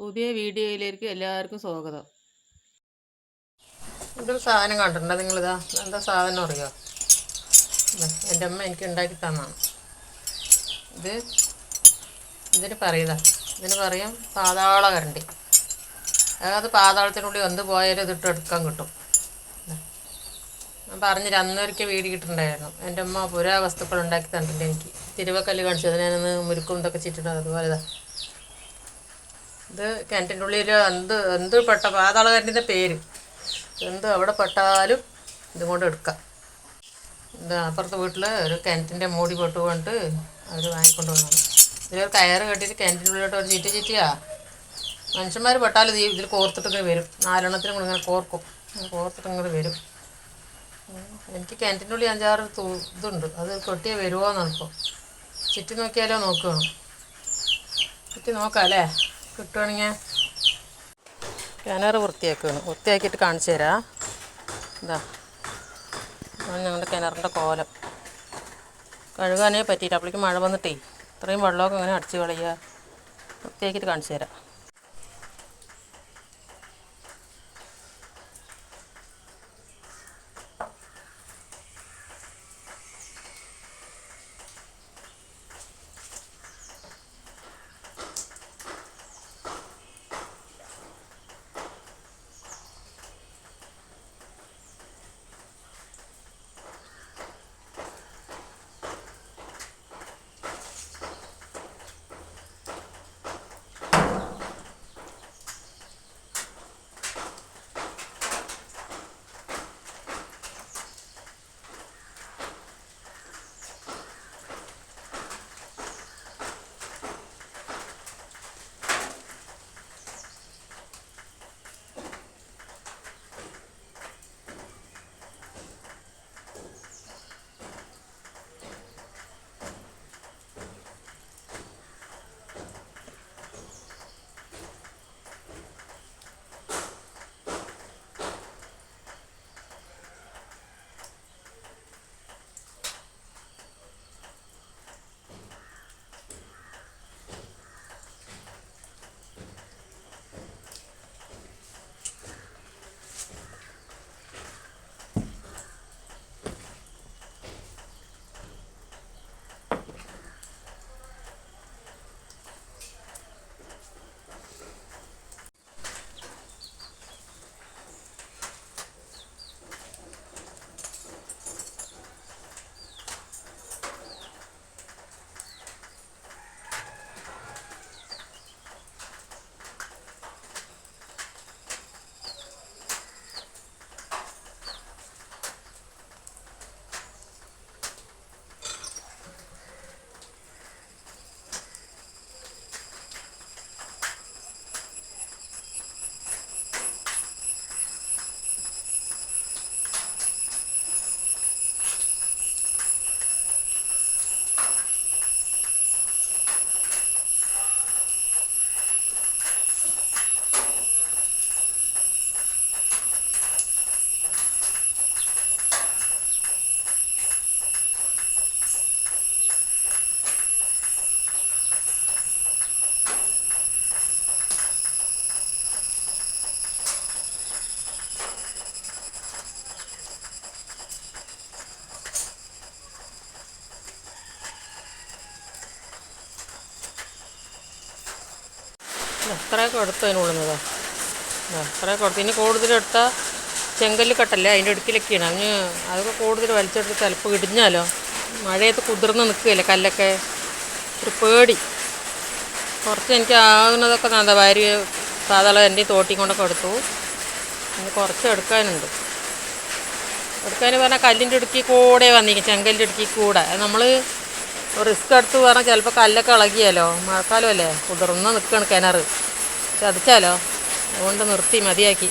പുതിയ വീഡിയോയിലേക്ക് എല്ലാവർക്കും സ്വാഗതം. ഇതൊരു സാധനം കണ്ടിട്ടുണ്ടോ. നിങ്ങളിതാ എന്താ സാധനം അറിയോ? എന്റെ അമ്മ എനിക്ക് ഉണ്ടാക്കി തന്നാണ് ഇത് ഇതിന് പറയുതാ. ഇതിന് പറയും പാതാള കരണ്ടി. അതായത് പാതാളത്തിനുള്ളിൽ വന്ന് പോയാലും ഇതിട്ട് എടുക്കാൻ കിട്ടും. ഞാൻ പറഞ്ഞില്ല അന്നൊരിക്കൽ വീട് കിട്ടുന്നുണ്ടായിരുന്നു എന്റെ അമ്മ പുരാവസ്തുക്കൾ ഉണ്ടാക്കി തന്നിട്ടുണ്ട് എനിക്ക്. തിരുവക്കല്ല് കാണിച്ചു അതിനൊന്ന് മുരുക്കും ഇതൊക്കെ ചിറ്റിട്ടുണ്ട് അതുപോലെ ഇതാ ഇത് കിണറ്റിന്റെ ഉള്ളിൽ എന്ത് എന്ത് പെട്ട പാതാള കിണറ്റിന്റെ പേര്. എന്ത് അവിടെ പെട്ടാലും ഇതും കൊണ്ട് എടുക്കാം. ഇത് അപ്പുറത്തെ വീട്ടിൽ ഒരു കിണറ്റിന്റെ മൂടി പൊട്ട് കൊണ്ട് അവർ വാങ്ങിക്കൊണ്ട് വന്നു ഇതിലൊരു കയറ് കെട്ടിയിട്ട് കിണറ്റിന്റെ ഉള്ളിലോട്ട് ഒരു ചീറ്റി ചീറ്റിയാ. മനുഷ്യന്മാർ പെട്ടാലും ഈ ഇതിൽ കോർത്തിട്ടിങ്ങനെ വരും. നാലെണ്ണത്തിനും കൂടെ ഇങ്ങനെ കോർക്കും. കോർത്തിട്ടിങ്ങനെ വരും. എനിക്ക് കിണറ്റിന്റെ ഉള്ളിൽ അഞ്ചാറ് ഇതുണ്ട്. അത് കൊട്ടിയേ വരുമോ ഇപ്പോൾ ചുറ്റി നോക്കിയാലോ നോക്കുകയാണ് ചുറ്റി നോക്കാം അല്ലേ കിട്ടുവാണെങ്കിൽ കിണർ വൃത്തിയാക്കുകയാണ് വൃത്തിയാക്കിയിട്ട് കാണിച്ചു തരാം. ഇതാ. ഞങ്ങളുടെ കിണറിന്റെ കോലം. കഴുകാനേ പറ്റിയിട്ട് അപ്പോഴേക്കും മഴ വന്നിട്ടേ ഇത്രയും വെള്ളമൊക്കെ അങ്ങനെ അടിച്ച് കളയുക. വൃത്തിയാക്കിയിട്ട് കാണിച്ചു തരാം. എത്രയൊക്കെ എടുത്തു അതിനുള്ളുന്നതാ അത്രയൊക്കെ എടുത്തു. ഇനി കൂടുതലെടുത്താൽ ചെങ്കല്ല് കട്ടല്ലേ? അതിന്റെ ഇടുക്കിലൊക്കെയാണ് അതിന് അതൊക്കെ കൂടുതൽ വലിച്ചെടുത്ത് ചിലപ്പോൾ ഇടിഞ്ഞാലോ? മഴയത്ത് കുതിർന്ന് നിൽക്കുകയല്ലേ കല്ലൊക്കെ? ഒരു പേടി. കുറച്ച് എനിക്ക് ആകുന്നതൊക്കെ നല്ല വാരി സാധാരണ എന്റെ തോട്ടി കൊണ്ടൊക്കെ എടുത്തു. ഇനി കുറച്ച് എടുക്കാനുണ്ട്. എടുക്കാൻ പറഞ്ഞാൽ കല്ലിന്റെ ഇടുക്കി കൂടെ വന്നിരിക്കും. ചെങ്കല്ലിന്റെ ഇടുക്കി കൂടെ. നമ്മൾ റിസ്ക് എടുത്ത് പറഞ്ഞാൽ ചിലപ്പോൾ കല്ലൊക്കെ ഇളകിയാലോ? മഴക്കാലമല്ലേ? കുതിർന്ന് നിൽക്കുകയാണ് കിണർ ചതിച്ചാലോ? അതുകൊണ്ട് നിർത്തി മതിയാക്കി.